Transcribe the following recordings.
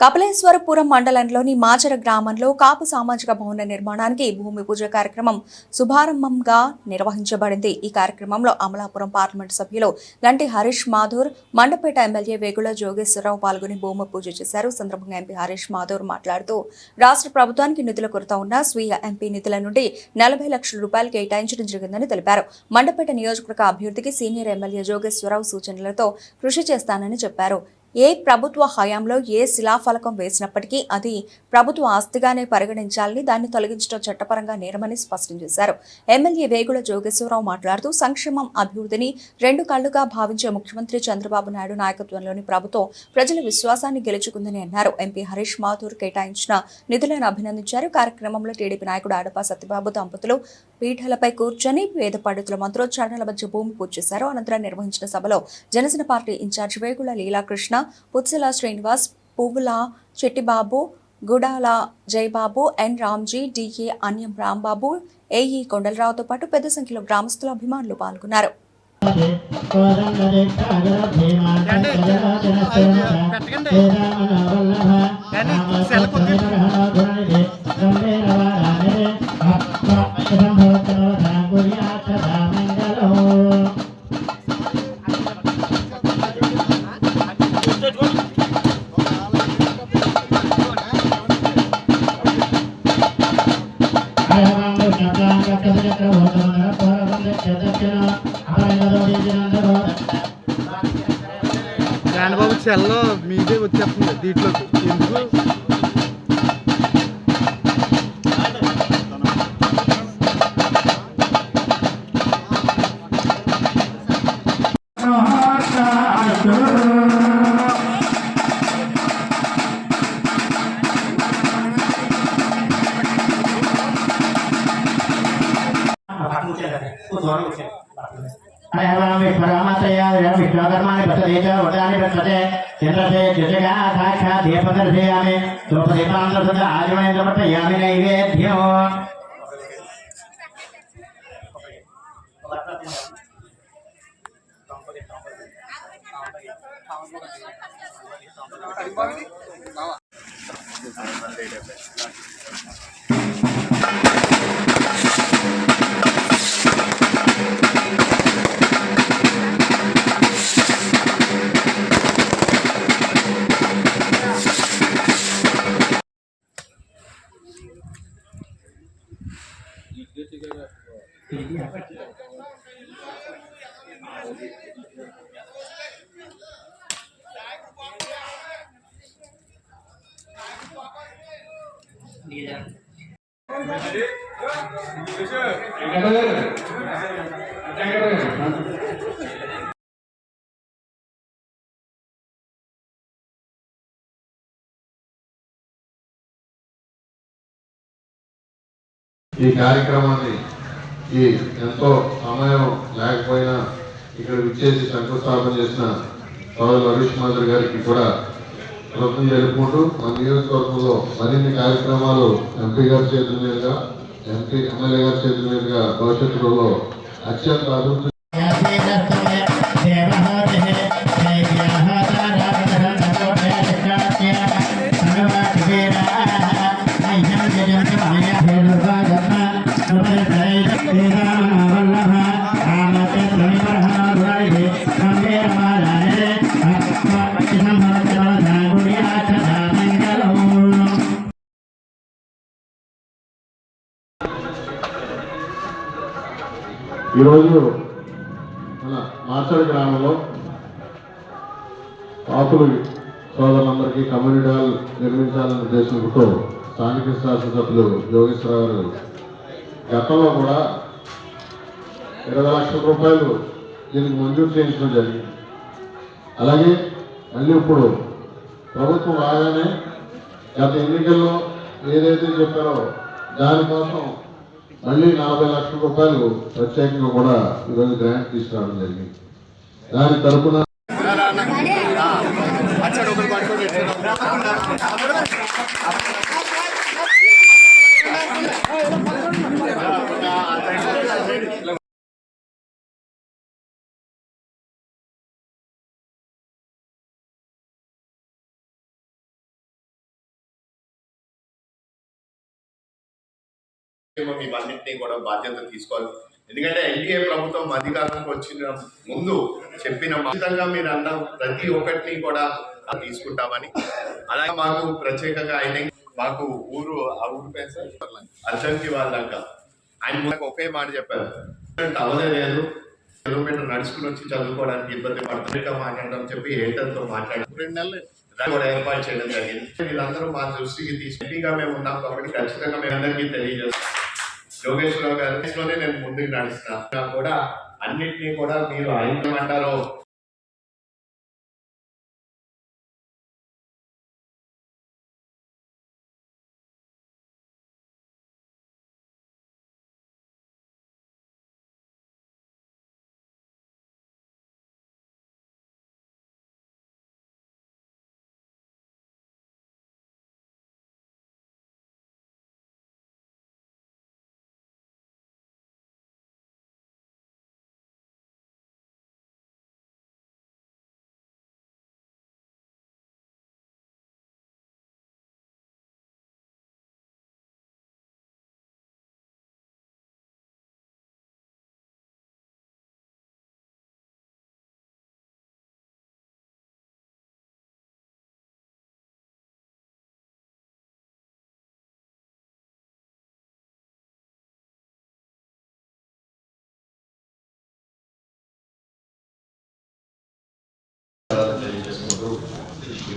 కపిలేశ్వరపురం మండలంలోని మాచర గ్రామంలో కాపు సామాజిక భవన నిర్మాణానికి భూమి పూజ కార్యక్రమం శుభారంభంగా నిర్వహించబడింది. ఈ కార్యక్రమంలో అమలాపురం పార్లమెంటు సభ్యులు గంటి హరీష్ మాధూర్ మండపేట ఎమ్మెల్యే వేగుల జోగేశ్వరరావు పాల్గొని భూమి పూజ చేశారు. సందర్భంగా ఎంపీ హరీష్ మాధూర్ మాట్లాడుతూ రాష్ట్ర ప్రభుత్వానికి నిధుల కొరత ఉన్న స్వీయ ఎంపీ నిధుల నుండి నలభై లక్షల రూపాయలు కేటాయించడం జరిగిందని తెలిపారు. మండపేట నియోజకవర్గ అభ్యర్థికి సీనియర్ ఎమ్మెల్యే జోగేశ్వరరావు సూచనలతో కృషి చేస్తానని చెప్పారు. ఏ ప్రభుత్వ హయాంలో ఏ శిలాఫలకం వేసినప్పటికీ అది ప్రభుత్వ ఆస్తిగానే పరిగణించాలని దాన్ని తొలగించడం చట్టపరంగా నేరమని స్పష్టం చేశారు. ఎమ్మెల్యే వేగుల జోగేశ్వరరావు మాట్లాడుతూ సంక్షేమం అభివృద్ధిని రెండు కళ్ళుగా భావించే ముఖ్యమంత్రి చంద్రబాబు నాయుడు నాయకత్వంలోని ప్రభుత్వం ప్రజల విశ్వాసాన్ని గెలుచుకుందని అన్నారు. ఎంపీ హరీష్ మాథూర్ కేటాయించిన నిధులను అభినందించారు. కార్యక్రమంలో టీడీపీ నాయకుడు ఆడపా సత్యబాబు దంపతులు పీఠలపై కూర్చొని వేద పండితుల మంత్రోచ్చారణల మధ్య భూమి పూజ చేశారు. అనంతరం నిర్వహించిన సభలో Janasena party incharge Vegula Leelakrishna Putsala Srinivas Puvvula Chettibabu Gudala Jayababu N Ramji DA Anyam Rambabu AE కొండలరావుతో పాటు పెద్ద సంఖ్యలో గ్రామస్తుల అభిమానులు పాల్గొన్నారు. బాబు చెల్లో మీదే వచ్చేస్తుంది దీంట్లో स्वकर्माणि पश्यते च वटानि पश्यते चन्द्रसे चषगा साक्षात् दीपदर्शयामि स्वप्रदीपान्तसद आजमने नैवेद्यो ఈ కార్యక్రమాన్ని ఈ ఎంతో సమయం లేకపోయినా ఇక్కడ విచ్చేసి శంకుస్థాపన చేసిన సోదరు హరీష్ మాధురి గారికి కూడా కృతజ్ఞతలు జరుపుకుంటూ మన నియోజకవర్గంలో మరిన్ని కార్యక్రమాలు ఎంపీ గారి చేతుల మీదుగా ఎంపీ ఎమ్మెల్యే గారి చేతుల మీదుగా భవిష్యత్తులో అత్యంత అభివృద్ధి ఈరోజు మన మాచడి గ్రామంలో పాపులు సోదరులందరికీ కమ్యూనిటీ హాల్ నిర్మించాలనే ఉద్దేశంతో స్థానిక శాసనసభ్యులు యోగేశ్వరరావు గారు గతంలో కూడా ఇరవై లక్షల రూపాయలు దీనికి మంజూరు చేయించడం జరిగింది. అలాగే మళ్ళీ ఇప్పుడు ప్రభుత్వం రాగానే గత ఎన్నికల్లో ఏదైతే చెప్పారో దానికోసం మళ్ళీ నలభై లక్షల రూపాయలు ప్రత్యేకంగా కూడా ఈరోజు గ్రాంట్ తీసుకురావడం జరిగింది. దాని తరపున మేము ఇవన్నింటినీ కూడా బాధ్యత తీసుకోవాలి. ఎందుకంటే ఎన్డీఏ ప్రభుత్వం అధికారంలోకి వచ్చిన ముందు చెప్పిన ఖచ్చితంగా మీరు అన్న ప్రతి ఒక్కటిని కూడా తీసుకుంటామని. అలాగే మాకు ప్రత్యేకంగా ఆయన మాకు ఊరు ఆ ఊరు పేరు సార్? అర్జన్కి ఆయన ఒకే మాట చెప్పారు. అవ్వలేదు కిలోమీటర్ నడుచుకుని వచ్చి చదువుకోవడానికి ఇబ్బంది పడుతుంది. మాట్లాడడం చెప్పి ఏంటంతో మాట్లాడారు. రెండు నెలలు కూడా ఏర్పాటు చేయడం జరిగింది. వీళ్ళందరూ మా దృష్టికి తీసుకుగా మేము ఉన్నాం కాబట్టి ఖచ్చితంగా మీ అందరికీ తెలియజేస్తాం. యోగేశ్వరరావు గారిలోనే నేను ముందుకు నడుస్తున్నా కూడా అన్నింటినీ కూడా మీరు ఏమంటారో తెలియజేసుకుంటూ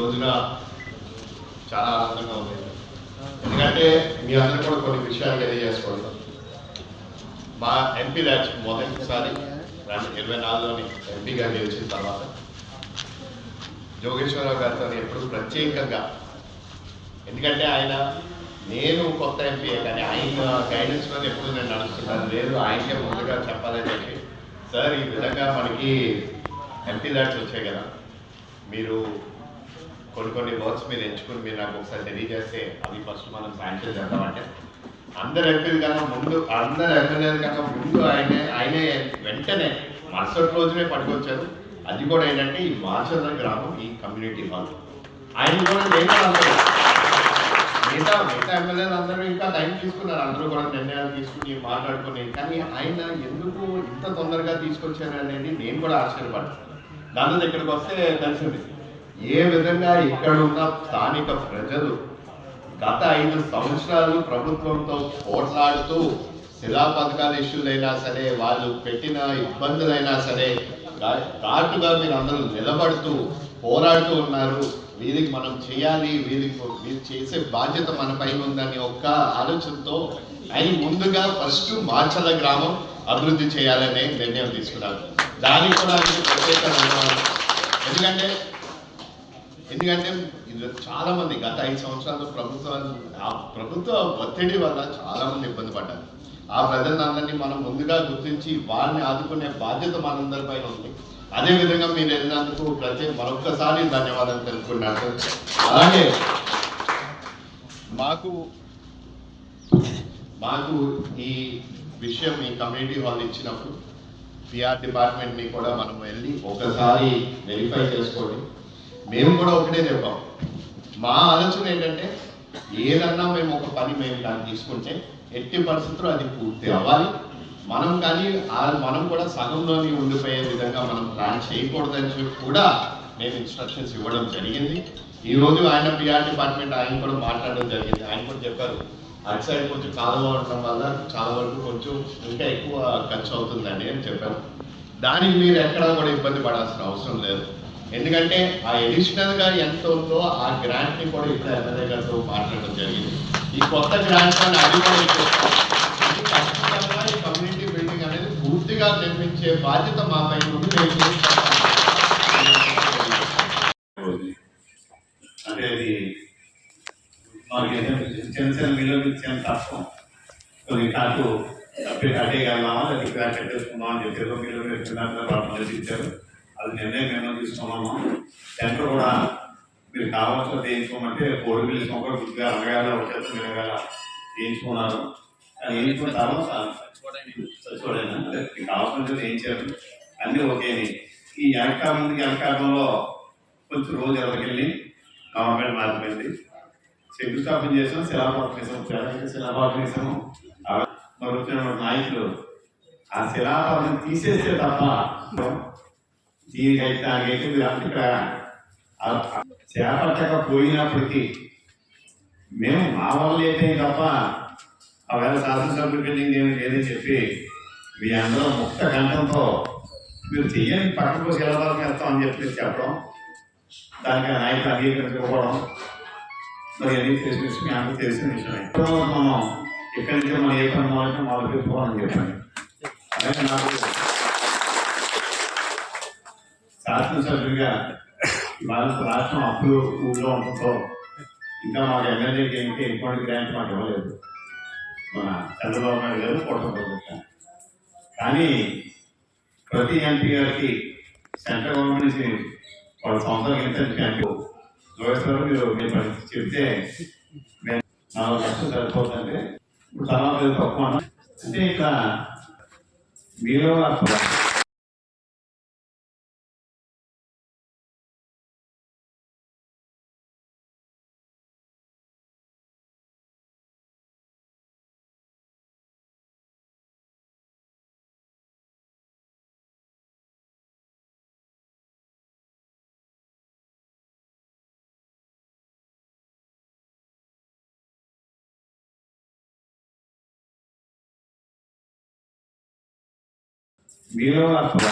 రోజున చాలా ఆనందంగా ఉంది. ఎందుకంటే మీ అందరూ కూడా కొన్ని విషయాలు తెలియజేసుకోండి మా ఎంపీ ర్యాచ్ మొదటిసారి రెండు ఇరవై నాలుగులోని ఎంపీగా గెలిచిన తర్వాత జోగేశ్వరరావు గారితో ఎప్పుడు ప్రత్యేకంగా ఎందుకంటే ఆయన నేను కొత్త ఎంపీ కానీ ఆయన గైడెన్స్ మీద ఎప్పుడు నేను నడుస్తున్నాను. లేదు ఆయనకే ముందుగా చెప్పాలని చెప్పి. సార్ ఈ విధంగా మనకి ఎంపీ ల్యాడ్స్ వచ్చాయి కదా. మీరు కొన్ని కొన్ని వర్క్స్ మీరు ఎంచుకుని మీరు నాకు ఒకసారి తెలియజేస్తే అవి ఫస్ట్ మనం శాంక్షన్ చేద్దామంటే అందరు ఎంపీలు కన్నా ముందు అందరు ఎమ్మెల్యేల కన్నా ముందు ఆయనే ఆయనే వెంటనే మరుసటి రోజునే పట్టుకొచ్చారు అది కూడా ఏంటంటే ఈ మాచర్ల గ్రామం ఈ కమ్యూనిటీ హాల్ ఆయన కూడా నేను మిగతా మిగతా ఎమ్మెల్యేలు అందరూ ఇంకా టైం తీసుకున్నారు. అందరూ కూడా నిర్ణయాలు తీసుకుని మాట్లాడుకుని. కానీ ఆయన ఎందుకు ఇంత తొందరగా తీసుకొచ్చారు అనేది నేను కూడా ఆశ్చర్యపడ్డాను. దాని ఇక్కడికి వస్తే తెలిసింది. ఏ విధంగా ఇక్కడ ఉన్న స్థానిక ప్రజలు గత ఐదు సంవత్సరాలు ప్రభుత్వంతో పోట్లాడుతూ శిలా పథకాల ఇష్యూలైనా సరే వాళ్ళు పెట్టిన ఇబ్బందులైనా సరే ఘాటుగా మీరు అందరూ నిలబడుతూ పోరాడుతూ ఉన్నారు. వీరికి మనం చేయాలి వీరికి వీరు చేసే బాధ్యత మన పైన ఉందని ఒక్క ఆలోచనతో ఆయన ముందుగా ఫస్ట్ మార్చల గ్రామం అభివృద్ధి చేయాలనే నిర్ణయం తీసుకున్నారు. దానికి కూడా ప్రత్యేక ఎందుకంటే ఎందుకంటే చాలామంది చాలా మంది గత ఐదు సంవత్సరాలు ప్రభుత్వాలు ఆ ప్రభుత్వ ఒత్తిడి వల్ల చాలా మంది ఇబ్బంది పడ్డారు. ఆ ప్రజలందరినీ మనం ముందుగా గుర్తించి వారిని ఆదుకునే బాధ్యత మనందరిపైన ఉంది. అదే విధంగా మీరు వెళ్ళినందుకు ప్రత్యేక మరొక్కసారి ధన్యవాదాలు తెలుపుకున్నారు అలాగే మాకు మాకు ఈ విషయం ఈ కమ్యూనిటీ హాల్ ఇచ్చినప్పుడు పిఆర్ డిపార్ట్మెంట్ని కూడా మనం వెళ్ళి ఒకసారి వెరిఫై చేసుకోండి. మేము కూడా ఒకటే చెప్పాం. మా ఆలోచన ఏంటంటే ఏదన్నా మేము ఒక పని మేము దాన్ని తీసుకుంటే ఎట్టి పరిస్థితుల్లో అది పూర్తి అవ్వాలి. మనం కానీ మనం కూడా సగంలోని ఉండిపోయే విధంగా మనం ప్లాన్ చేయకూడదని చెప్పి కూడా మేము ఇన్స్ట్రక్షన్స్ ఇవ్వడం జరిగింది. ఈ రోజు ఆయన పిఆర్ డిపార్ట్మెంట్ ఆయన కూడా మాట్లాడడం జరిగింది. ఆయన కూడా చెప్పారు అటు సైడ్ కొంచెం కాలువ ఉండడం వల్ల చాలా వరకు కొంచెం ఇంకా ఎక్కువ ఖర్చు అవుతుందండి అని చెప్పారు. దానికి మీరు ఎక్కడా కూడా ఇబ్బంది పడాల్సిన అవసరం లేదు. ఎందుకంటే ఆ ఎడిషనల్గా ఎంత ఉందో ఆ గ్రాంట్ని కూడా ఇప్పుడు ఎమ్మెల్యే గారితో మాట్లాడడం జరిగింది. ఈ కొత్త గ్రాంట్ అని అది కూడా ఈ కమ్యూనిటీ బిల్డింగ్ అనేది పూర్తిగా నిర్మించే బాధ్యత మా పైన ఉంది అంటే అది మాకు ఏదైనా చిన్న చిన్న మిల్లు చిన్న కష్టం కొన్ని కాటు అప్పుడే కట్టేయగలమా లేదా ఇక్కడ కట్టేసుకున్నాం అని చెప్పి ఇరవై మిల్లు పెట్టుకున్నారు ఆలోచించారు అది నిర్ణయం మేము తీసుకున్నాము? సెంటర్ కూడా మీరు కావాల్సిన వేయించుకోమంటే కోడి బిల్లు కూడా గుర్తుగా అనగానే వచ్చేది మినగాల వేయించుకున్నారు అది వేయించుకున్న తర్వాత చచ్చిపోయినా మీకు కావాల్సిన వేయించారు అన్నీ ఓకే ఈ వెనకాల ముందుకి వెనకాలంలో కొంచెం రోజు ఎవరికెళ్ళి గవర్నమెంట్ మారిపోయింది శంకుస్థాపన చేసాం శిలాపాపం చేసాం తెలంగాణ శిలాపాపం చేసాము. మరి వచ్చిన నాయకులు ఆ శిలాపాపం తీసేస్తే తప్ప దీనికైతే దానికైతే మీరు అభిప్రాయం చేపట్టకపోయినప్పటికీ మేము మా వల్ల అయితే తప్ప ఆవేళ వేళ శాసనసభ్యుల ఏమి లేదని చెప్పి మీ అందరూ ముక్త కంఠంతో మీరు చెయ్యని పక్కకు శిలాపాపం వెళ్తాం అని చెప్పి చెప్పడం దానికి నాయకులు అంగీకరించకపోవడం మరి అన్ని తెలిసిన విషయం మీ అందరూ తెలిసిన విషయమే. ఇప్పుడు మనం ఇక్కడి నుంచి మనం ఏ పని మొదలైనా మొదలు పెట్టుకోవాలని చెప్పండి. అదే నాకు శాసనసభ్యుడిగా భారత రాష్ట్రం అప్పులు ఊళ్ళో ఉండటంతో ఇంకా మాకు ఎమ్మెల్యే ఏంటి ఎటువంటి గ్రాంట్ మాకు ఇవ్వలేదు. మన చంద్రబాబు నాయుడు గారు కోటం ప్రభుత్వం. కానీ ప్రతి ఎంపీ గారికి సెంట్రల్ గవర్నమెంట్ నుంచి వాళ్ళ సంవత్సరం ఎంత ఎంపీ జోగేశ్వరం మీరు మీరు చెప్తే నేను నాలుగు లక్షలు సరిపోతుందంటే ఇప్పుడు తర్వాత తక్కువ అంటే ఇట్లా మీలో మీలో అసలు